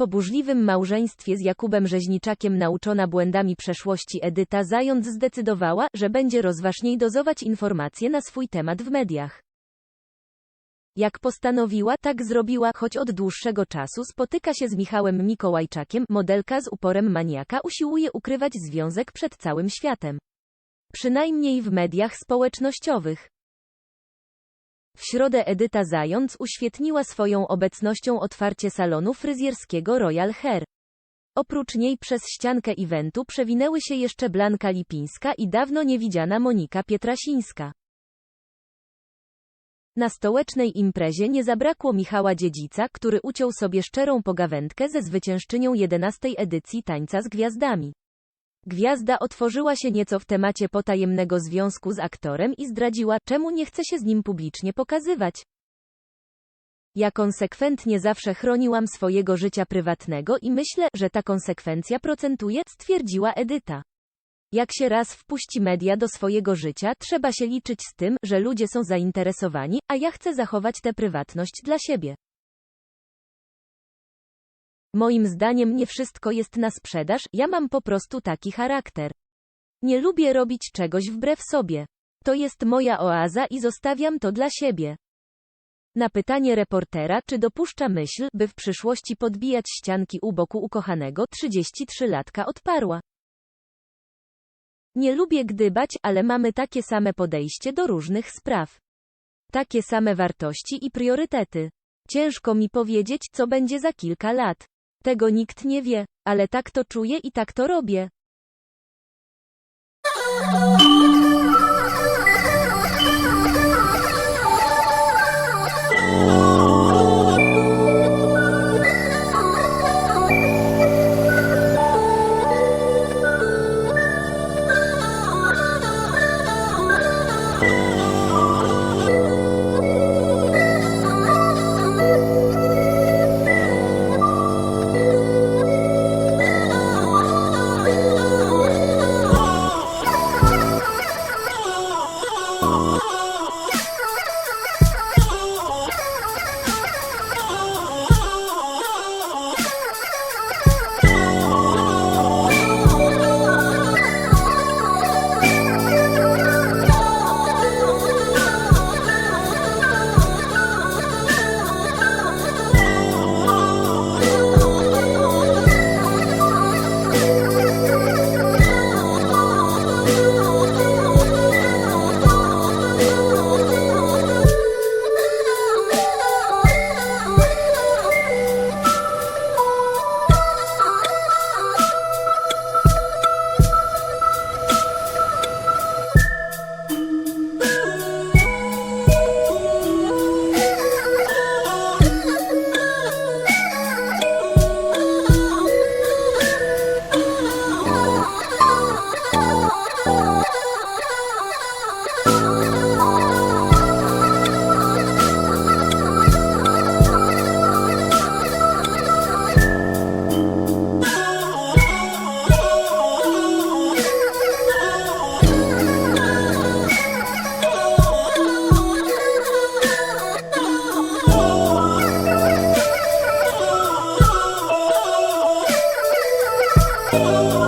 Po burzliwym małżeństwie z Jakubem Rzeźniczakiem nauczona błędami przeszłości Edyta Zając zdecydowała, że będzie rozważniej dozować informacje na swój temat w mediach. Jak postanowiła, tak zrobiła, choć od dłuższego czasu spotyka się z Michałem Mikołajczakiem, modelka z uporem maniaka usiłuje ukrywać związek przed całym światem. Przynajmniej w mediach społecznościowych. W środę Edyta Zając uświetniła swoją obecnością otwarcie salonu fryzjerskiego Royal Hair. Oprócz niej przez ściankę eventu przewinęły się jeszcze Blanka Lipińska i dawno niewidziana Monika Pietrasińska. Na stołecznej imprezie nie zabrakło Michała Dziedzica, który uciął sobie szczerą pogawędkę ze zwyciężczynią 11 edycji Tańca z Gwiazdami. Gwiazda otworzyła się nieco w temacie potajemnego związku z aktorem i zdradziła, czemu nie chce się z nim publicznie pokazywać. Ja konsekwentnie zawsze chroniłam swojego życia prywatnego i myślę, że ta konsekwencja procentuje, stwierdziła Edyta. Jak się raz wpuści media do swojego życia, trzeba się liczyć z tym, że ludzie są zainteresowani, a ja chcę zachować tę prywatność dla siebie. Moim zdaniem nie wszystko jest na sprzedaż, ja mam po prostu taki charakter. Nie lubię robić czegoś wbrew sobie. To jest moja oaza i zostawiam to dla siebie. Na pytanie reportera, czy dopuszcza myśl, by w przyszłości podbijać ścianki u boku ukochanego, 33-latka odparła. Nie lubię gdybać, ale mamy takie same podejście do różnych spraw. Takie same wartości i priorytety. Ciężko mi powiedzieć, co będzie za kilka lat. Tego nikt nie wie, ale tak to czuję i tak to robię. Oh.